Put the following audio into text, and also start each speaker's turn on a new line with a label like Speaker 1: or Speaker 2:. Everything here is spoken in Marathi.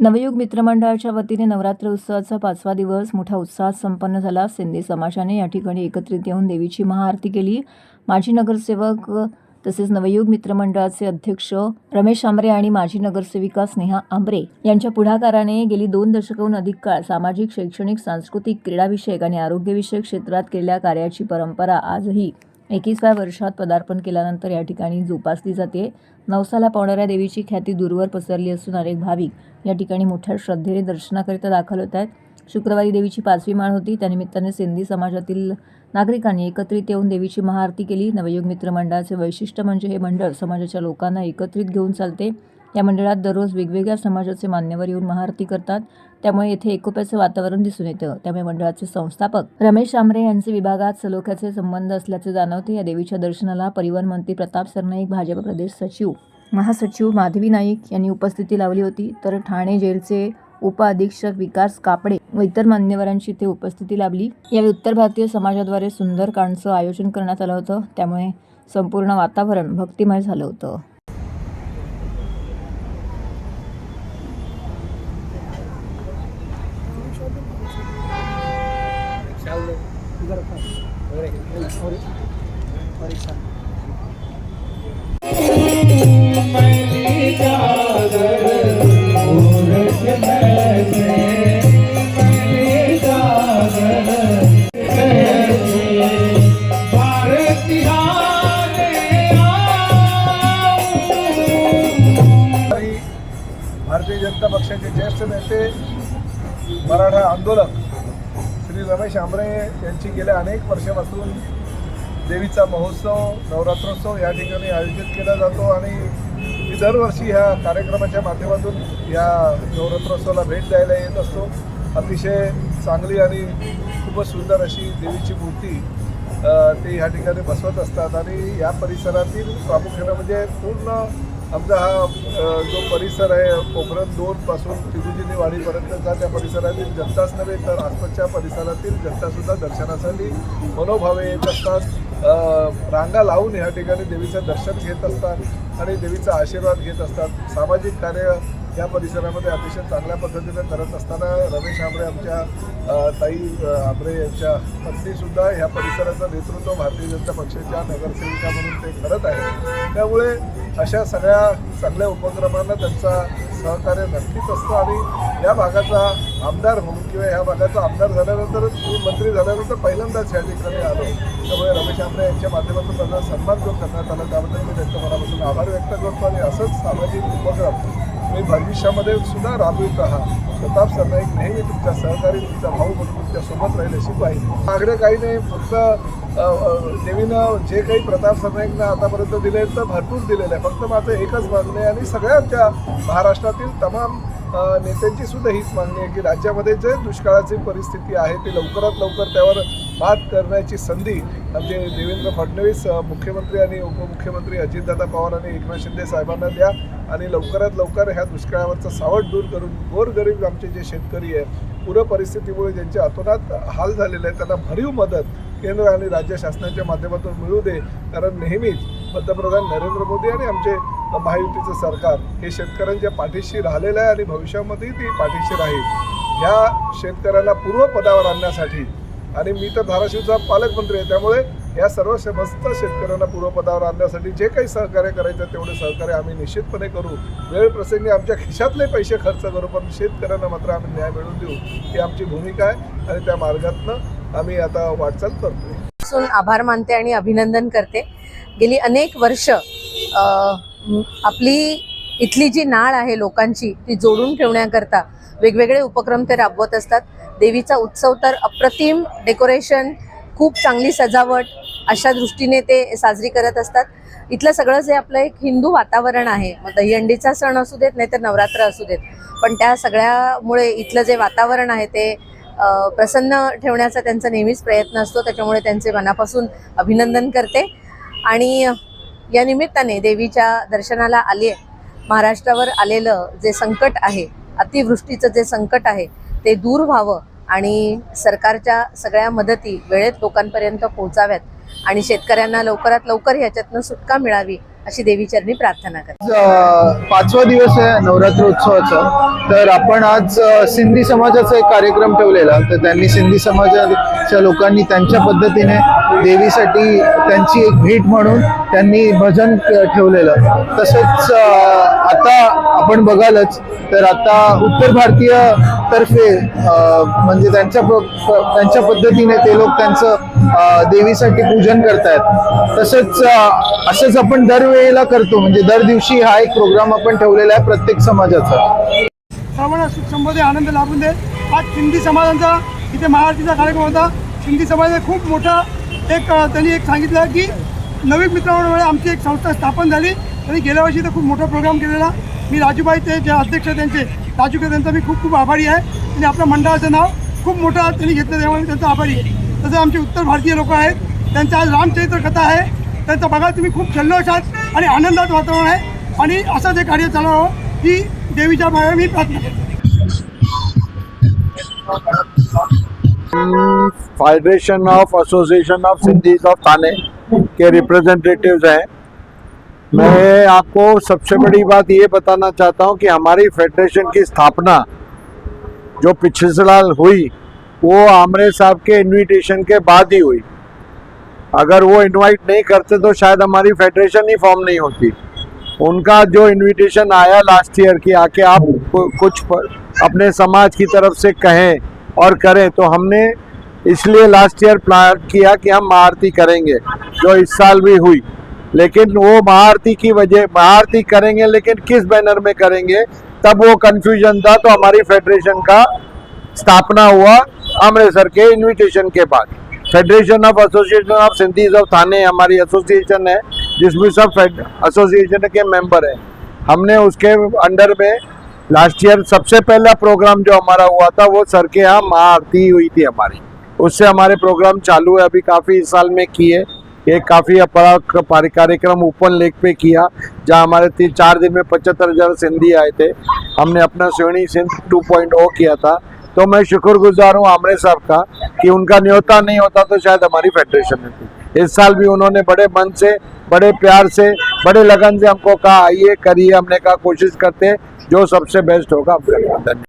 Speaker 1: नवयुग मित्रमंडळाच्या वतीने नवरात्र उत्सवाचा पाचवा दिवस मोठ्या उत्साहात संपन्न झाला. सिंधी समाजाने या ठिकाणी एकत्रित येऊन देवीची महाआरती केली. माजी नगरसेवक तसेच नवयुग मित्रमंडळाचे अध्यक्ष रमेश आंबरे आणि माजी नगरसेविका स्नेहा आंबरे यांच्या पुढाकाराने गेली दोन दशकहून अधिक काळ सामाजिक शैक्षणिक सांस्कृतिक क्रीडाविषयक आणि आरोग्यविषयक क्षेत्रात केलेल्या कार्याची परंपरा आजही एकविसव्या वर्षात पदार्पण केल्यानंतर या ठिकाणी जोपासली जाते. नवसाला पावणाऱ्या देवीची ख्याती दूरवर पसरली असून अनेक भाविक या ठिकाणी मोठ्या श्रद्धेने दर्शनाकरिता दाखल होत आहेत. शुक्रवारी देवीची पाचवी माळ होती. त्यानिमित्ताने सिंधी समाजातील नागरिकांनी एकत्रित येऊन देवीची महाआरती केली. नवयुग मित्र मंडळाचे वैशिष्ट्य म्हणजे हे मंडळ समाजाच्या लोकांना एकत्रित घेऊन चालते. या मंडळात दररोज वेगवेगळ्या समाजाचे मान्यवर येऊन महाआरती करतात. त्यामुळे येथे एकोप्याचं वातावरण दिसून येतं. त्यामुळे मंडळाचे संस्थापक रमेश आमरे यांचे विभागात सलोख्याचे संबंध असल्याचे जाणवते. या देवीच्या दर्शनाला परिवहन मंत्री प्रताप सरनाईक भाजप प्रदेश सचिव महासचिव माधवी नाईक यांनी उपस्थिती लावली होती. तर ठाणे जेलचे उप अधीक्षक विकास कापडे व इतर मान्यवरांची ते उपस्थिती लाभली. यावेळी उत्तर भारतीय समाजाद्वारे सुंदर कांडचं आयोजन करण्यात आलं होतं. त्यामुळे संपूर्ण वातावरण भक्तिमय झालं होतं
Speaker 2: आणि भारतीय जनता पक्षाचे ज्येष्ठ नेते मराठा आंदोलक श्री रमेश आंबरे यांची गेल्या अनेक वर्षापासून देवीचा महोत्सव नवरात्रोत्सव या ठिकाणी आयोजित केला जातो आणि मी दरवर्षी ह्या कार्यक्रमाच्या माध्यमातून या नवरात्रोत्सवाला भेट द्यायला येत असतो. अतिशय चांगली आणि खूपच सुंदर अशी देवीची मूर्ती ते ह्या ठिकाणी बसवत असतात आणि या परिसरातील प्रामुख्यानं म्हणजे पूर्ण आमचा हा जो परिसर आहे कोकण दोन पासून तिरुजिनी वाडीपर्यंतचा त्या परिसरातील जनताच नव्हे तर आसपासच्या परिसरातील जनतासुद्धा दर्शनासाठी मनोभावे येत असतात. रांगा लावून ह्या ठिकाणी देवीचं दर्शन घेत असतात आणि देवीचा आशीर्वाद घेत असतात. सामाजिक कार्य या परिसरामध्ये अतिशय चांगल्या पद्धतीने करत असताना रमेश आंबरे आमच्या ताई आमरे आंबरे यांच्या पत्नीसुद्धा ह्या परिसराचं नेतृत्व भारतीय जनता पक्षाच्या नगरसेविका म्हणून ते करत आहे त्यामुळे अशा सगळ्या चांगल्या उपक्रमांना त्यांचा सहकार्य नक्कीच असतं आणि या भागाचा आमदार म्हणून किंवा ह्या भागाचा आमदार झाल्यानंतर मी मंत्री झाल्यानंतर पहिल्यांदाच या ठिकाणी आलो. त्यामुळे रमेश आंबरे यांच्या माध्यमातून त्यांना सन्मान जो करण्यात आला त्याबद्दल मी त्यांच्या मनापासून आभार व्यक्त करतो आणि असंच सामाजिक उपक्रम मी भविष्यामध्ये सुद्धा राबवित राहा. प्रताप सरनाईक नेहमी तुमच्या सहकारी तुमचा भाऊ म्हणून तुमच्यासोबत राहिले राहील अशी पाहिजे आग्रह काही नाही फक्त देवीनं जे काही प्रताप सरनाईकनं आतापर्यंत दिले तर भरपूर दिलेलं आहे फक्त माझं एकच मागणं आहे आणि सगळ्यांच्या महाराष्ट्रातील तमाम नेत्यांची सुद्धा हीच मागणी आहे की राज्यामध्ये जे दुष्काळाची परिस्थिती आहे ती लवकरात लवकर त्यावर मात करण्याची संधी आमचे देवेंद्र फडणवीस मुख्यमंत्री आणि उपमुख्यमंत्री अजितदादा पवार आणि एकनाथ शिंदे साहेबांना द्या आणि लवकरात लवकर ह्या दुष्काळावरचं सावट दूर करून गोरगरीब आमचे जे शेतकरी आहे पूर परिस्थितीमुळे ज्यांचे अतोनात हाल झालेले आहेत त्यांना भरीव मदत केंद्र आणि राज्य शासनाच्या माध्यमातून मिळू दे. कारण नेहमीच पंतप्रधान नरेंद्र मोदी आणि आमचे महायुतीचं सरकार हे शेतकऱ्यांच्या पाठीशी राहिलेलं आहे आणि भविष्यामध्येही ती पाठीशी राहील. ह्या शेतकऱ्यांना पूर्वपदावर आणण्यासाठी आणि मी तर धाराशिवचा पालकमंत्री आहे त्यामुळे या सर्व समस्त शेतकऱ्यांना पूर्वपदावर आणण्यासाठी जे काही सहकार्य करायचं तेवढे सहकार्य आम्ही निश्चितपणे करू. वेळ प्रसंगी आमच्या खिशातले पैसे खर्च करू पण शेतकऱ्यांना मात्र आम्ही न्याय मिळवून देऊ ही आमची भूमिका आहे आणि त्या मार्गातनं आम्ही आता वाटचाल करतोय.
Speaker 3: आभार मानते आणि अभिनंदन करते. गेली अनेक वर्ष आपली इथली जी नाळ आहे लोकांची ती जोडून ठेवण्याकरता वेगवेगळे उपक्रम ते राबवत असतात. देवीचा उत्सव तर अप्रतिम डेकोरेशन खूप चांगली सजावट अशा दृष्टीने ते साजरी करत असतात. इथलं सगळं जे आपलं एक हिंदू वातावरण आहे मग दहीहंडीचा सण असू देत नाही तर नवरात्र असू देत पण त्या सगळ्यामुळे इथलं जे वातावरण आहे ते प्रसन्न ठेवण्याचा त्यांचा नेहमीच प्रयत्न असतो. त्याच्यामुळे त्यांचे मनापासून अभिनंदन करते. आणि या निमित्ताने देवीच्या दर्शनाला आले महाराष्ट्रावर आलेलं जे संकट आहे अतिवृष्टीचं जे संकट आहे ते दूर व्हावं आणि सरकारच्या सगळ्या मदती वेळेत लोकांपर्यंत पोहोचाव्यात आणि शेतकऱ्यांना लवकरात लवकर ह्याच्यातनं सुटका मिळावी अशी देवीचरणी प्रार्थना करते.
Speaker 4: पाचवा दिवस आहे नवरात्र उत्सवाचा. तर आपण आज सिंधी समाजाचा एक कार्यक्रम ठेवलेला. तर त्यांनी सिंधी समाजाच्या लोकांनी त्यांच्या पद्धतीने देवीसाठी त्यांची एक भेट म्हणून त्यांनी भजन ठेवलेलं. तसंच आता आपण बघालच तर आता उत्तर भारतीय तर्फे म्हणजे त्यांच्या प- त्यांच्या पद्धतीने ते लोक त्यांचं देवीसाठी पूजन करतायत. तसंच असंच आपण दरवेळेला करतो म्हणजे दर दिवशी हा एक प्रोग्राम आपण ठेवलेला आहे प्रत्येक समाजाचा.
Speaker 5: सर्वांना सुख आनंद लाभून दे. आज सिंधी समाजाचा इथे महाआरतीचा कार्यक्रम होता. सिंधी समाजाने खूप मोठा एक त्यांनी एक सांगितलं की नवीन मित्रांमुळे आमची एक संस्था स्थापन झाली. त्यांनी गेल्या वर्षी तर खूप मोठा प्रोग्राम केलेला. मी राजूबाई ते जे अध्यक्ष त्यांचे राजू त्यांचा मी खूप खूप आभारी आहे. आणि आपल्या मंडळाचं नाव खूप मोठं त्यांनी घेतलं त्यामुळे त्यांचं त्यांचा आभारी आहे. तसं आमचे उत्तर भारतीय लोक आहेत. त्यांचं आज रामचरित्र कथा आहे. त्यांचं बघा तुम्ही खूप जल्लोष आहात आणि आनंदात वातावरण आहे. आणि असं जे कार्य चालावं ही देवीच्या मागे मी प्रार्थना करतो.
Speaker 6: Federation of association of Sindhis of Thane K representative आहे मैं आपको सबसे बड़ी बात ये बताना चाहता हूँ कि हमारी फेडरेशन की स्थापना जो पिछले साल हुई, वो आमरे साहब के इनविटेशन के बाद ही हुई। अगर वो इनवाइट नहीं करते तो शायद हमारी फेडरेशन ही फॉर्म नहीं होती। उनका जो इनविटेशन आया लास्ट ईयर की आके आप कुछ अपने समाज की तरफ़ से कहें और करें तो हमने इसलिए लास्ट ईयर प्लान किया कि हम आरती करेंगे, जो इस साल भी हुई। लेकिन वो महाआरती की वजह महाआरती करेंगे, लेकिन किस बैनर में करेंगे, तब वो कंफ्यूजन था तो हमारी फेडरेशन का स्थापना हुआ अमृतसर के इनविटेशन के बाद। Federation of association of Sindhis of Thane हमारी एसोसिएशन है, जिसमें सब एसोसिएशन के मेंबर हैं। हमने उसके अंडर में लास्ट ईयर सबसे पहला प्रोग्राम जो हमारा हुआ था, वो सर के यहाँ महाआरती हुई थी हमारी। उससे हमारे प्रोग्राम चालू है, अभी काफ़ी साल में किए। एक काफ़ी बड़ा क- पारि- कार्यक्रम ओपन लेक पे किया, जहाँ हमारे तीन चार दिन में पचहत्तर हज़ार सिंधी आए थे। हमने अपना श्रेणी सिंध 2.0 किया था। तो मैं शुक्रगुजार हूँ आमरे साहब का, कि उनका न्योता नहीं होता तो शायद हमारी फेडरेशन होती इस साल भी उन्होंने बड़े मन से, बड़े प्यार से, बड़े लगन से हमको कहा, आइए, करिए। हमने कहा, कोशिश करते जो सबसे बेस्ट होगा धन्यवाद।